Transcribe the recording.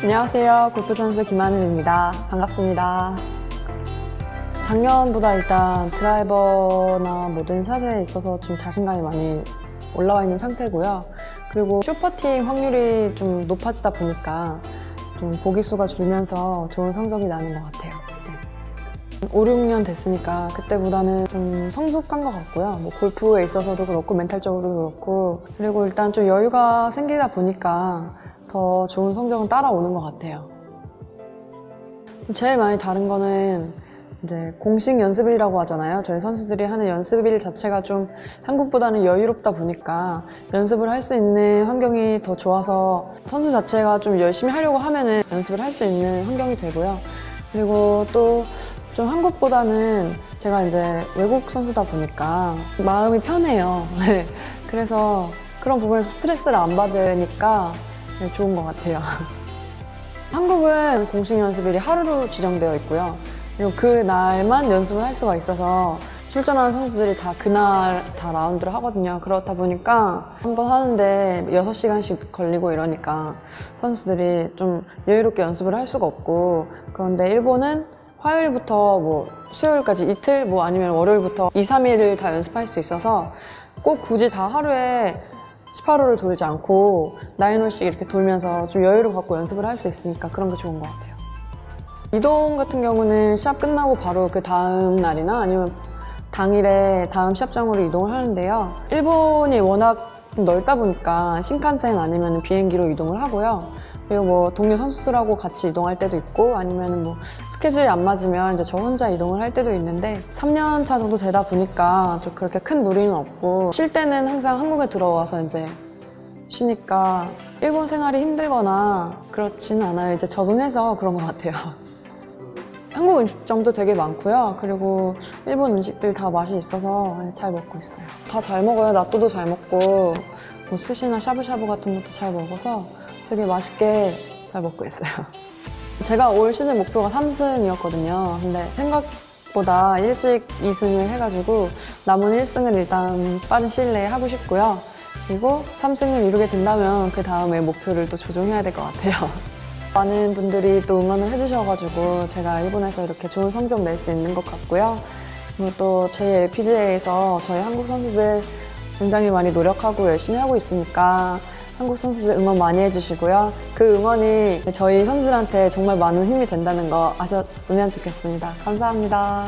안녕하세요. 골프 선수 김하늘입니다. 반갑습니다. 작년보다 일단 드라이버나 모든 샷에 있어서 좀 자신감이 많이 올라와 있는 상태고요. 그리고 슈퍼팀 확률이 좀 높아지다 보니까 좀 보기 수가 줄면서 좋은 성적이 나는 것 같아요. 네. 5, 6년 됐으니까 그때보다는 좀 성숙한 것 같고요. 뭐 골프에 있어서도 그렇고 멘탈적으로도 그렇고 그리고 일단 좀 여유가 생기다 보니까 더 좋은 성적은 따라오는 것 같아요. 제일 많이 다른 거는 이제 공식 연습일이라고 하잖아요. 저희 선수들이 하는 연습일 자체가 좀 한국보다는 여유롭다 보니까 연습을 할 수 있는 환경이 더 좋아서 선수 자체가 좀 열심히 하려고 하면은 연습을 할 수 있는 환경이 되고요. 그리고 또 좀 한국보다는 제가 이제 외국 선수다 보니까 마음이 편해요. 네. 그래서 그런 부분에서 스트레스를 안 받으니까 네, 좋은 것 같아요. 한국은 공식 연습일이 하루로 지정되어 있고요. 그리고 그 날만 연습을 할 수가 있어서 출전하는 선수들이 다 그날 다 라운드를 하거든요. 그렇다 보니까 한 번 하는데 6시간씩 걸리고 이러니까 선수들이 좀 여유롭게 연습을 할 수가 없고 그런데 일본은 화요일부터 뭐 수요일까지 이틀 뭐 아니면 월요일부터 2, 3일을 다 연습할 수 있어서 꼭 굳이 다 하루에 18호를 돌지 않고 9홀씩 이렇게 돌면서 좀 여유를 갖고 연습을 할 수 있으니까 그런 게 좋은 것 같아요. 이동 같은 경우는 시합 끝나고 바로 그 다음 날이나 아니면 당일에 다음 시합장으로 이동을 하는데요. 일본이 워낙 좀 넓다 보니까 신칸센 아니면 비행기로 이동을 하고요. 그리고 뭐 동료 선수들하고 같이 이동할 때도 있고 아니면 뭐 스케줄이 안 맞으면 이제 저 혼자 이동을 할 때도 있는데 3년 차 정도 되다 보니까 좀 그렇게 큰 무리는 없고 쉴 때는 항상 한국에 들어와서 이제 쉬니까 일본 생활이 힘들거나 그렇지는 않아요. 이제 적응해서 그런 것 같아요. 한국 음식점도 되게 많고요. 그리고 일본 음식들 다 맛이 있어서 잘 먹고 있어요. 다 잘 먹어요. 나또도 잘 먹고 뭐 스시나 샤브샤브 같은 것도 잘 먹어서 되게 맛있게 잘 먹고 있어요. 제가 올 시즌 목표가 3승이었거든요. 근데 생각보다 일찍 2승을 해가지고 남은 1승은 일단 빠른 시일 내에 하고 싶고요. 그리고 3승을 이루게 된다면 그 다음에 목표를 또 조정해야 될 것 같아요. 많은 분들이 또 응원을 해주셔가지고 제가 일본에서 이렇게 좋은 성적 낼 수 있는 것 같고요. 그리고 또 JLPGA에서 저희 한국 선수들 굉장히 많이 노력하고 열심히 하고 있으니까 한국 선수들 응원 많이 해주시고요. 그 응원이 저희 선수들한테 정말 많은 힘이 된다는 거 아셨으면 좋겠습니다. 감사합니다.